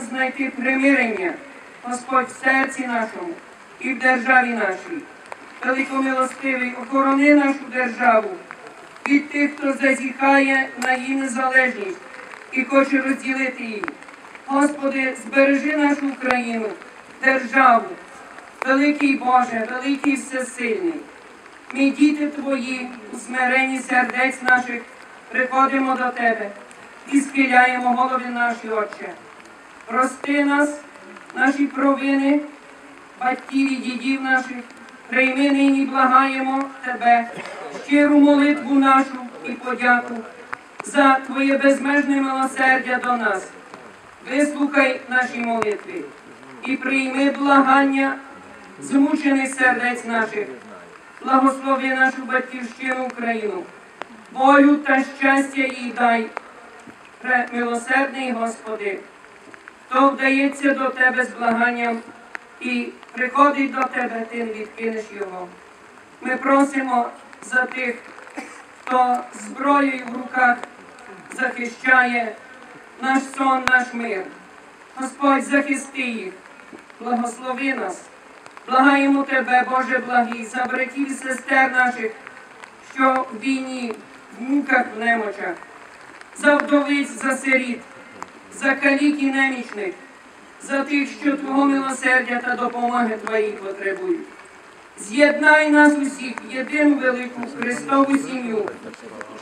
знайти примирення, Господь в серці нашому і в державі нашій. Великомилостивий, охорони нашу державу від тих, хто зазіхає на її незалежність і хоче розділити її. Господи, збережи нашу Україну, державу, великий Боже, великий всесильний. Ми, діти Твої, у смиренні сердець наших, приходимо до Тебе і схиляємо голови наші, Отче. Прости нас, наші провини, батьків і дідів наших, прийми нині, благаємо Тебе, щиру молитву нашу і подяку за Твоє безмежне милосердя до нас. Вислухай наші молитви і прийми благання змучених сердець наших. Благослови нашу батьківщину Україну, волю та щастя їй дай, милосердний Господи, хто вдається до Тебе з благанням і приходить до Тебе, ти відкинеш його. Ми просимо за тих, хто зброєю в руках захищає наш сон, наш мир. Господь захисти їх, благослови нас. Благаємо Тебе, Боже благий, за братів і сестер наших, що в війні, в муках, в немочах, за вдовиць, за сиріт, за калік і немічних, за тих, що Твого милосердя та допомоги Твої потребують. З'єднай нас усіх в єдину велику Христову сім'ю,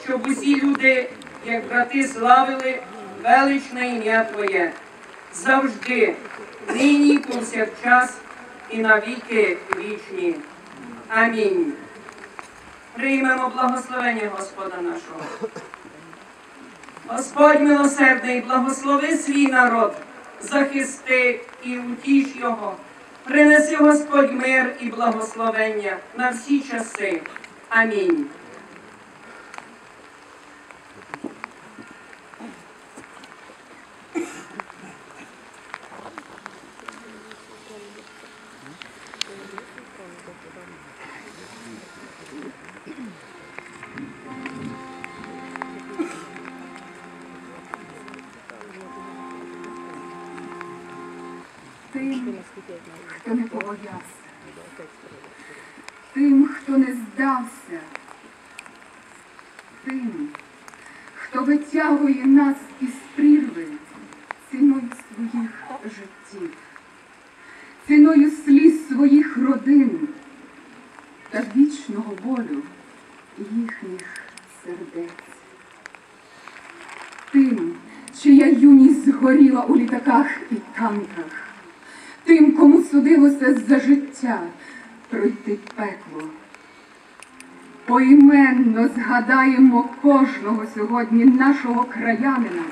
щоб усі люди, як брати, славили величне ім'я Твоє завжди, нині, повсякчас і навіки вічні. Амінь. Приймемо благословення Господа нашого. Господь милосердний, благослови свій народ, захисти і утіш його. Принеси Господь мир і благословення на всі часи. Амінь. Тим, хто не побоявся, тим, хто не здався, тим, хто витягує нас із прірви ціною своїх життів, ціною сліз своїх родин та вічного болю їхніх сердець. Тим, чия юність згоріла у літаках і танках, тим, кому судилося за життя пройти пекло. Поіменно згадаємо кожного сьогодні нашого краянина,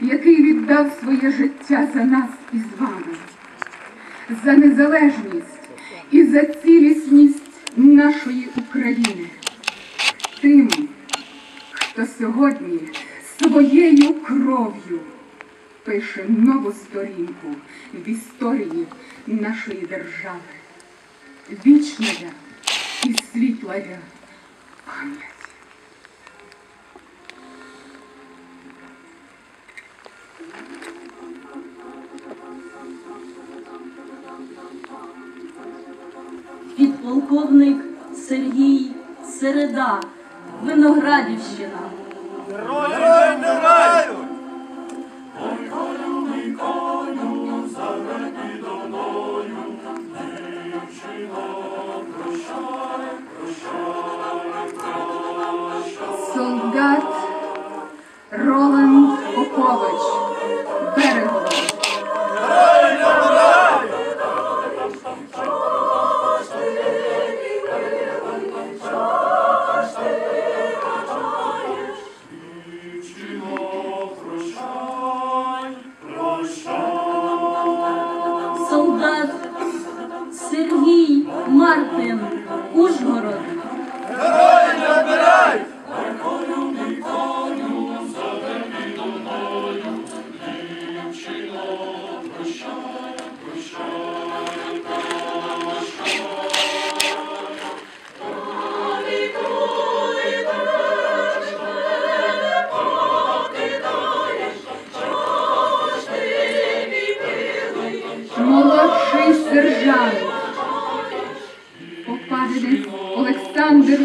який віддав своє життя за нас і з вами, за незалежність і за цілісність нашої України. Тим, хто сьогодні своєю кров'ю пише нову сторінку в історії нашої держави. Вічная і світлая пам'ять. підполковник Сергій Середа, Виноградівщина. Герої не Олександр